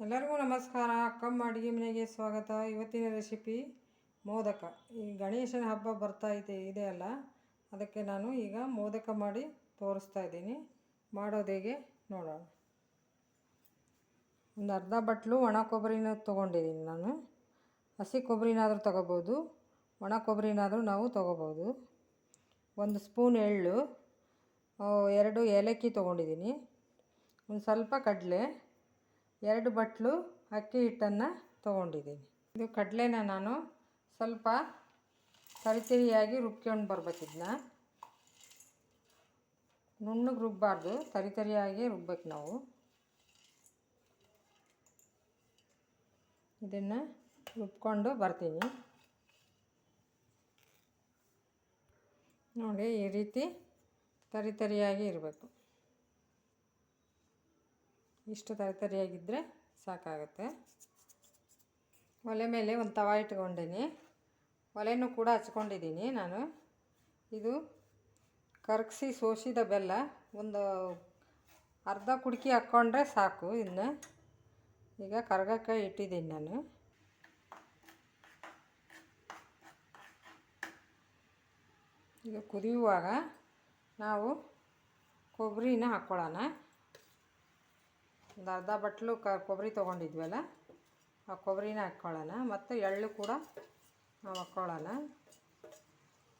ಎಲ್ಲರಿಗೂ ನಮಸ್ಕಾರ. ಅಕ್ಕಮ್ಮ ಅಡುಗೆ ಮನೆಗೆ ಸ್ವಾಗತ. ಇವತ್ತಿನ ರೆಸಿಪಿ ಮೋದಕ. ಈ ಗಣೇಶನ ಹಬ್ಬ ಬರ್ತಾ ಇದೆ ಇದೆ ಅಲ್ಲ. ಅದಕ್ಕೆ ನಾನು ಈಗ ಮೋದಕ ಮಾಡಿ ತೋರಿಸ್ತಾ ಇದ್ದೀನಿ. ಮಾಡೋದು ಹೇಗೆ ನೋಡೋಣ. ಒಂದು ಅರ್ಧ ಬಟ್ಲು ಒಣ ಕೊಬ್ಬರಿನ ತೊಗೊಂಡಿದ್ದೀನಿ ನಾನು. ಹಸಿ ಕೊಬ್ಬರಿನಾದರೂ ತೊಗೋಬೋದು, ಒಣ ಕೊಬ್ಬರಿನಾದರೂ ನಾವು ತೊಗೋಬೋದು. ಒಂದು ಸ್ಪೂನ್ ಎಳ್ಳು ಎರಡು ಏಲಕ್ಕಿ ತೊಗೊಂಡಿದ್ದೀನಿ. ಒಂದು ಸ್ವಲ್ಪ ಕಡಲೆ ಎರಡು ಬಟ್ಲು ಅಕ್ಕಿ ಹಿಟ್ಟನ್ನು ತೊಗೊಂಡಿದ್ದೀನಿ. ಇದು ಕಡಲೆನ ನಾನು ಸ್ವಲ್ಪ ತರಿತರಿಯಾಗಿ ರುಬ್ಕೊಂಡು ಬರ್ಬೇಕಿದ್ನ. ನುಣ್ಣಗೆ ರುಬ್ಬಾರ್ದು, ತರಿತರಿಯಾಗಿ ರುಬ್ಬೇಕು ನಾವು. ಇದನ್ನು ರುಬ್ಕೊಂಡು ಬರ್ತೀನಿ. ನೋಡಿ, ಈ ರೀತಿ ತರಿತರಿಯಾಗಿ ಇರಬೇಕು. ಇಷ್ಟು ತರತರಿಯಾಗಿದ್ದರೆ ಸಾಕಾಗುತ್ತೆ. ಒಲೆ ಮೇಲೆ ಒಂದು ತವ ಇಟ್ಕೊಂಡೀನಿ. ಒಲೆನೂ ಕೂಡ ಹಚ್ಕೊಂಡಿದ್ದೀನಿ ನಾನು. ಇದು ಕರಗಿಸಿ ಸೋಸಿದ ಬೆಲ್ಲ, ಒಂದು ಅರ್ಧ ಕುಡ್ಕಿ ಹಾಕ್ಕೊಂಡ್ರೆ ಸಾಕು ಇನ್ನು. ಈಗ ಕರ್ಗಕ್ಕೆ ಇಟ್ಟಿದ್ದೀನಿ ನಾನು. ಈಗ ಕುದಿಯುವಾಗ ನಾವು ಕೊಬ್ಬರಿನ ಹಾಕ್ಕೊಳ್ಳೋಣ. ಒಂದು ಅರ್ಧ ಬಟ್ಲು ಕ ಕೊಬ್ಬರಿ ತೊಗೊಂಡಿದ್ವಲ್ಲ, ಆ ಕೊಬ್ಬರಿನ ಹಾಕ್ಕೊಳ್ಳೋಣ. ಮತ್ತು ಎಳ್ಳು ಕೂಡ ನಾವು ಹಾಕ್ಕೊಳ್ಳೋಣ.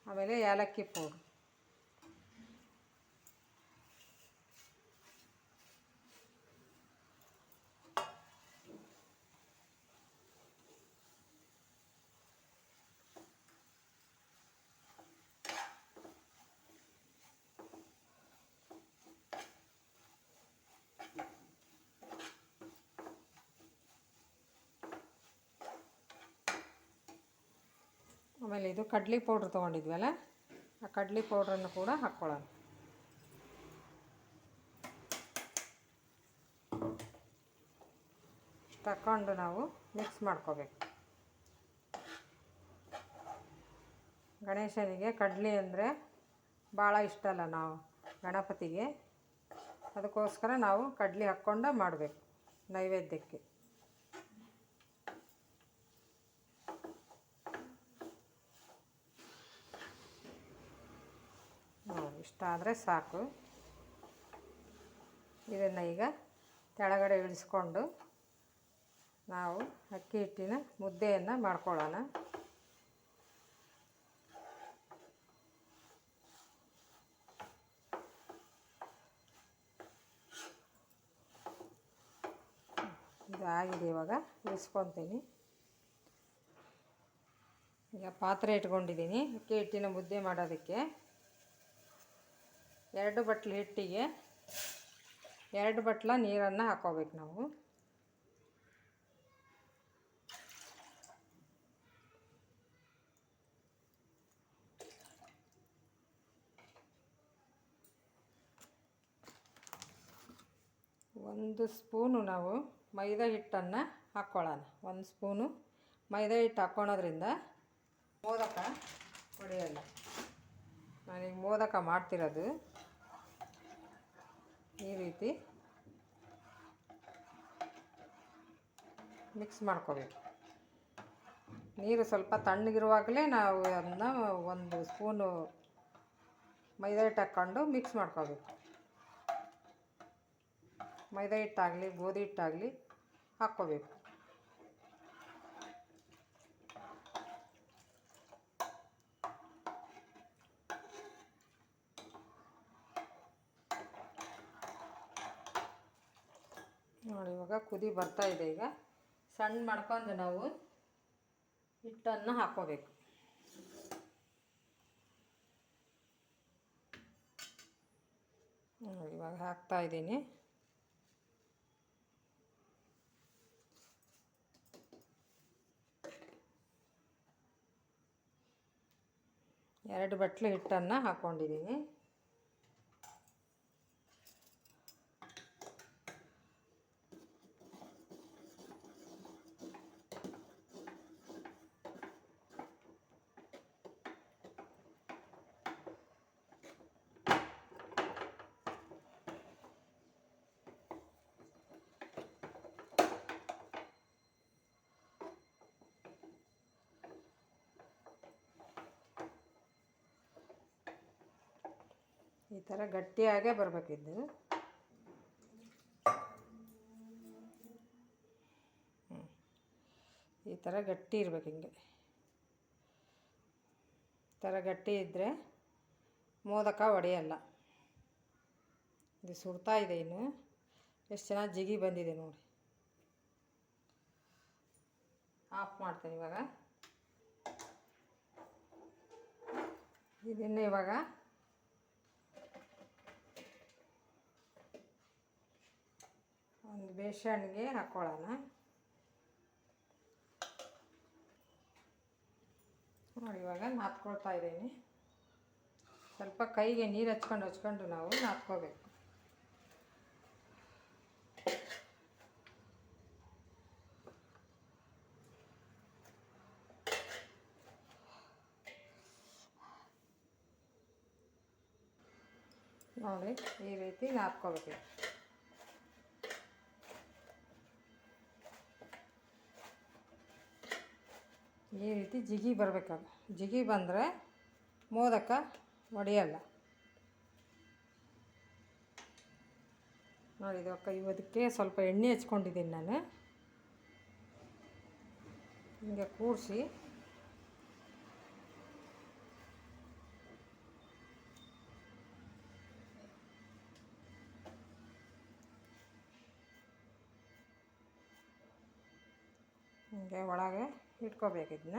ಆಮೇಲೆ ಏಲಕ್ಕಿ ಪೌಡ್ರು. ಆಮೇಲೆ ಇದು ಕಡ್ಲಿ ಪೌಡ್ರ್ ತೊಗೊಂಡಿದ್ವಲ್ಲ, ಆ ಕಡ್ಲಿ ಪೌಡ್ರನ್ನು ಕೂಡ ಹಾಕ್ಕೊಳ್ಳೋಣ. ತಕೊಂಡು ನಾವು ಮಿಕ್ಸ್ ಮಾಡ್ಕೋಬೇಕು. ಗಣೇಶನಿಗೆ ಕಡ್ಲಿ ಅಂದರೆ ಭಾಳ ಇಷ್ಟ ಅಲ್ಲ ನಾವು, ಗಣಪತಿಗೆ. ಅದಕ್ಕೋಸ್ಕರ ನಾವು ಕಡ್ಲಿ ಹಾಕ್ಕೊಂಡು ಮಾಡಬೇಕು ನೈವೇದ್ಯಕ್ಕೆ. ನೋಡಿ ಇಷ್ಟ ಆದರೆ ಸಾಕು. ಇದನ್ನು ಈಗ ಕೆಳಗಡೆ ಇಳಿಸ್ಕೊಂಡು ನಾವು ಅಕ್ಕಿ ಹಿಟ್ಟಿನ ಮುದ್ದೆಯನ್ನು ಮಾಡ್ಕೊಳ್ಳೋಣ. ಇದು ಆಗಿದೆ ಇವಾಗ, ಇಳಿಸ್ಕೊತೀನಿ. ಈಗ ಪಾತ್ರೆ ಇಟ್ಕೊಂಡಿದ್ದೀನಿ ಅಕ್ಕಿ ಹಿಟ್ಟಿನ ಮುದ್ದೆ ಮಾಡೋದಕ್ಕೆ. ಎರಡು ಬಟ್ಲು ಹಿಟ್ಟಿಗೆ ಎರಡು ಬಟ್ಲ ನೀರನ್ನು ಹಾಕೋಬೇಕು ನಾವು. ಒಂದು ಸ್ಪೂನು ನಾವು ಮೈದಾ ಹಿಟ್ಟನ್ನು ಹಾಕ್ಕೊಳ್ಳೋಣ ಒಂದು ಸ್ಪೂನು ಮೈದಾ ಹಿಟ್ಟು ಹಾಕ್ಕೊಳೋದ್ರಿಂದ ಮೋದಕ ಹೊಡೆಯಲ್ಲ. ನಾನೀಗ ಮೋದಕ ಮಾಡ್ತಿರೋದು. ಈ ರೀತಿ ಮಿಕ್ಸ್ ಮಾಡ್ಕೋಬೇಕು. ನೀರು ಸ್ವಲ್ಪ ತಣ್ಣಗಿರುವಾಗಲೇ ನಾವು ಅದನ್ನ ಒಂದು ಸ್ಪೂನು ಮೈದಾ ಹಿಟ್ಟು ಹಾಕ್ಕೊಂಡು ಮಿಕ್ಸ್ ಮಾಡ್ಕೋಬೇಕು. ಮೈದಾ ಹಿಟ್ಟಾಗಲಿ, ಗೋಧಿ ಹಿಟ್ಟಾಗಲಿ ಹಾಕ್ಕೋಬೇಕು ನೋಡಿ ಇವಾಗ ಕುದಿ ಬರ್ತಾ ಇದೆ ಈಗ. ಸಣ್ಣ ಮಾಡ್ಕೊಂಡು ನಾವು ಹಿಟ್ಟನ್ನು ಹಾಕ್ಕೋಬೇಕು. ಇವಾಗ ಹಾಕ್ತಾ ಇದ್ದೀನಿ. ಎರಡು ಬಟ್ಲು ಹಿಟ್ಟನ್ನು ಹಾಕ್ಕೊಂಡಿದ್ದೀನಿ. ಈ ಥರ ಗಟ್ಟಿಯಾಗೇ ಬರಬೇಕಿದ್ದು. ಈ ಥರ ಗಟ್ಟಿ ಇರ್ಬೇಕು ಹಿಂಗೆ. ಈ ಥರ ಗಟ್ಟಿ ಇದ್ದರೆ ಮೋದಕ ಒಡೆಯಲ್ಲ. ಇದು ಸುಡ್ತಾ ಇದೆ ಇನ್ನು. ಎಷ್ಟು ಚೆನ್ನಾಗಿ ಜಿಗಿ ಬಂದಿದೆ ನೋಡಿ. ಆಫ್ ಮಾಡ್ತೀನಿ ಇವಾಗ. ಇದನ್ನು ಇವಾಗ ಒಂದು ಬೇಸನ್ಗೆ ಹಾಕ್ಕೊಳ್ಳೋಣ ನೋಡಿ, ಇವಾಗ ನಾದ್ಕೊಳ್ತಾ ಇದ್ದೀನಿ. ಸ್ವಲ್ಪ ಕೈಗೆ ನೀರು ಹಚ್ಕೊಂಡು ಹಚ್ಕೊಂಡು ನಾವು ನಾದ್ಕೋಬೇಕು ನೋಡಿ, ಈ ರೀತಿ ನಾದ್ಕೋಬೇಕು ಈ ರೀತಿ ಜಿಗಿ ಬರಬೇಕದು. ಜಿಗಿ ಬಂದರೆ ಮೋದಕ ಒಡೆಯಲ್ಲ. ನೋಡಿ ಅಕ್ಕ ಇವದಕ್ಕೆ ಸ್ವಲ್ಪ ಎಣ್ಣೆ ಹಚ್ಕೊಂಡಿದ್ದೀನಿ ನಾನು. ಹಿಂಗೆ ಕೂಡಿಸಿ ಹಿಂಗೆ ಒಳಗೆ ಇಟ್ಕೋಬೇಕು ಇದನ್ನ.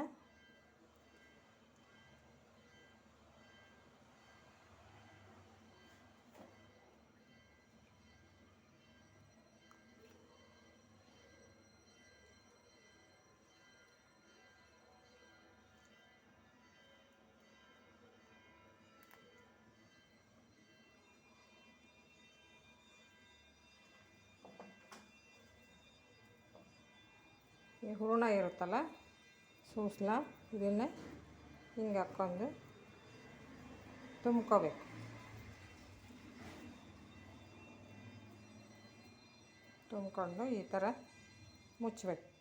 ಈ ಹೂರಣ ಇರುತ್ತಲ್ಲ ಸೂಸ್ಲ ಇದನ್ನೇ ಹಿಂಗೆ ಹಾಕ್ಕೊಂಡು ತುಂಬ್ಕೋಬೇಕು. ತುಂಬ್ಕೊಂಡು ಈ ಥರ ಮುಚ್ಚಬೇಕು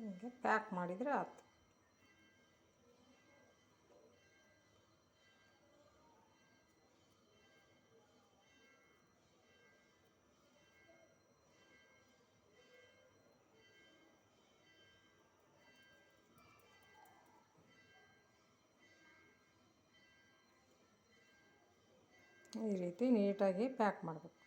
ಹಿಂಗೆ ಪ್ಯಾಕ್ ಮಾಡಿದರೆ ಆಯ್ತು. ಈ ರೀತಿ ನೀಟಾಗಿ ಪ್ಯಾಕ್ ಮಾಡಬೇಕು.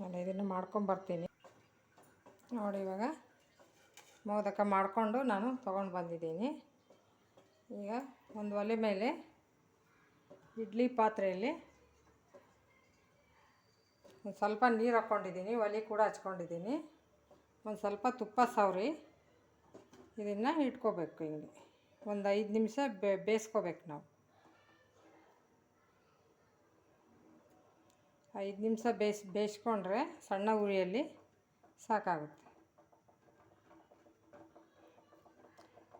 ನಾನು ಇದನ್ನು ಮಾಡ್ಕೊಂಬರ್ತೀನಿ ನೋಡಿ, ಇವಾಗ ಮೋದಕ ಮಾಡಿಕೊಂಡು ನಾನು ತೊಗೊಂಡು ಬಂದಿದ್ದೀನಿ. ಈಗ ಒಂದು ಒಲೆ ಮೇಲೆ ಇಡ್ಲಿ ಪಾತ್ರೆಯಲ್ಲಿ ಒಂದು ಸ್ವಲ್ಪ ನೀರು ಹಾಕ್ಕೊಂಡಿದ್ದೀನಿ, ಒಲೆ ಕೂಡ ಹಚ್ಕೊಂಡಿದ್ದೀನಿ. ಒಂದು ಸ್ವಲ್ಪ ತುಪ್ಪ ಸವರಿ ಇದನ್ನು ಇಟ್ಕೋಬೇಕು ಹಿಂಗೆ. ಒಂದು ಐದು ನಿಮಿಷ ಬೇಯಿಸ್ಕೋಬೇಕು ನಾವು. ಐದು ನಿಮಿಷ ಬೇಯಿಸಿ ಬೇಯಿಸ್ಕೊಂಡ್ರೆ ಸಣ್ಣ ಉರಿಯಲ್ಲಿ ಸಾಕಾಗುತ್ತೆ.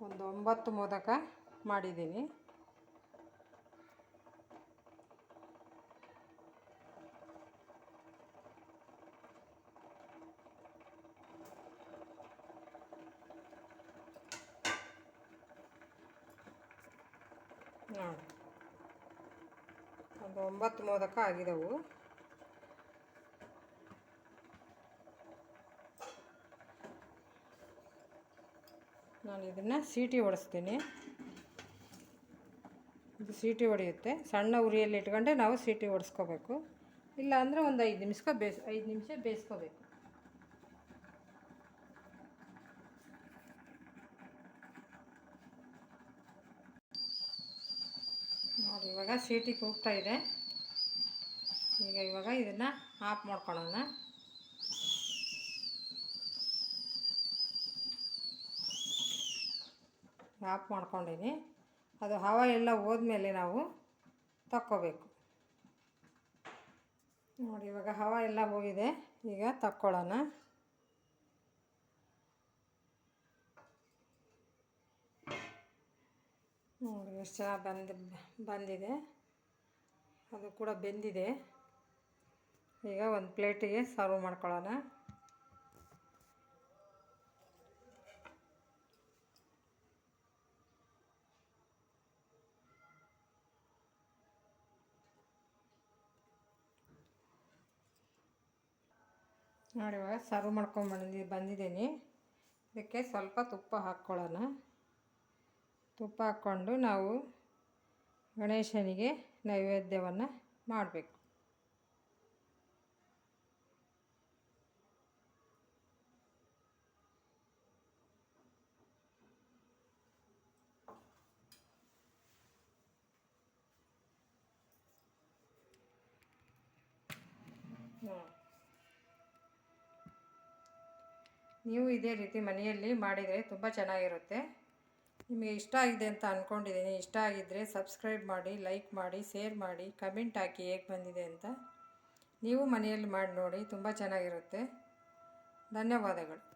ಒಂದು ಒಂಬತ್ತು ಮೋದಕ ಮಾಡಿದ್ದೀನಿ. ನೋಡಿ. ಒಂದು ಒಂಬತ್ತು ಮೋದಕ ಆಗಿದವು. ಇದನ್ನು ಸೀಟಿ ಹೊಡೆಸ್ತೀನಿ ಇದು ಸೀಟಿ ಹೊಡೆಯುತ್ತೆ ಸಣ್ಣ ಉರಿಯಲ್ಲಿ ಇಟ್ಕೊಂಡೆ ನಾವು ಸೀಟಿ ಹೊಡೆಸ್ಕೋಬೇಕು ಇಲ್ಲ ಅಂದರೆ ಒಂದು ಐದು ನಿಮಿಷ ಬೇಸ್, ಐದು ನಿಮಿಷ ಬೇಯಿಸ್ಕೋಬೇಕು. ನೋಡಿ, ಇವಾಗ ಸೀಟಿ ಕೂಗ್ತಾ ಇದೆ. ಈಗ ಇವಾಗ ಇದನ್ನು ಆಫ್ ಮಾಡ್ಕೊಳ್ಳೋಣ. ಆಫ್ ಮಾಡ್ಕೊಂಡೀನಿ. ಅದು ಹವಾ ಎಲ್ಲ ಹೋದ್ಮೇಲೆ ನಾವು ತಕ್ಕೋಬೇಕು. ನೋಡಿ, ಇವಾಗ ಹವಾ ಎಲ್ಲ ಹೋಗಿದೆ. ಈಗ ತಕ್ಕೊಳ್ಳೋಣ ನೋಡಿ, ಎಷ್ಟು ಚೆನ್ನಾಗಿ ಬಂದು, ಬಂದಿದೆ. ಅದು ಕೂಡ ಬೆಂದಿದೆ. ಈಗ ಒಂದು ಪ್ಲೇಟಿಗೆ ಸರ್ವ್ ಮಾಡ್ಕೊಳ್ಳೋಣ. ನೋಡಿ ಇವಾಗ ಸರ್ವ್ ಮಾಡ್ಕೊಂಡು ಬಂದಿ, ಬಂದಿದ್ದೀನಿ. ಇದಕ್ಕೆ ಸ್ವಲ್ಪ ತುಪ್ಪ ಹಾಕ್ಕೊಳ್ಳೋಣ. ತುಪ್ಪ ಹಾಕ್ಕೊಂಡು ನಾವು ಗಣೇಶನಿಗೆ ನೈವೇದ್ಯವನ್ನು ಮಾಡಬೇಕು. ನೀವು ಇದೇ ರೀತಿ ಮನೆಯಲ್ಲಿ ಮಾಡಿದರೆ ತುಂಬ ಚೆನ್ನಾಗಿರುತ್ತೆ. ನಿಮಗೆ ಇಷ್ಟ ಆಗಿದೆ ಅಂತ ಅಂದ್ಕೊಂಡಿದ್ದೀನಿ ಇಷ್ಟ ಆಗಿದ್ದರೆ ಸಬ್ಸ್ಕ್ರೈಬ್ ಮಾಡಿ, ಲೈಕ್ ಮಾಡಿ, ಶೇರ್ ಮಾಡಿ, ಕಮೆಂಟ್ ಹಾಕಿ ಹೇಗೆ ಬಂದಿದೆ ಅಂತ. ನೀವು ಮನೆಯಲ್ಲಿ ಮಾಡಿ ನೋಡಿ, ತುಂಬ ಚೆನ್ನಾಗಿರುತ್ತೆ. ಧನ್ಯವಾದಗಳು.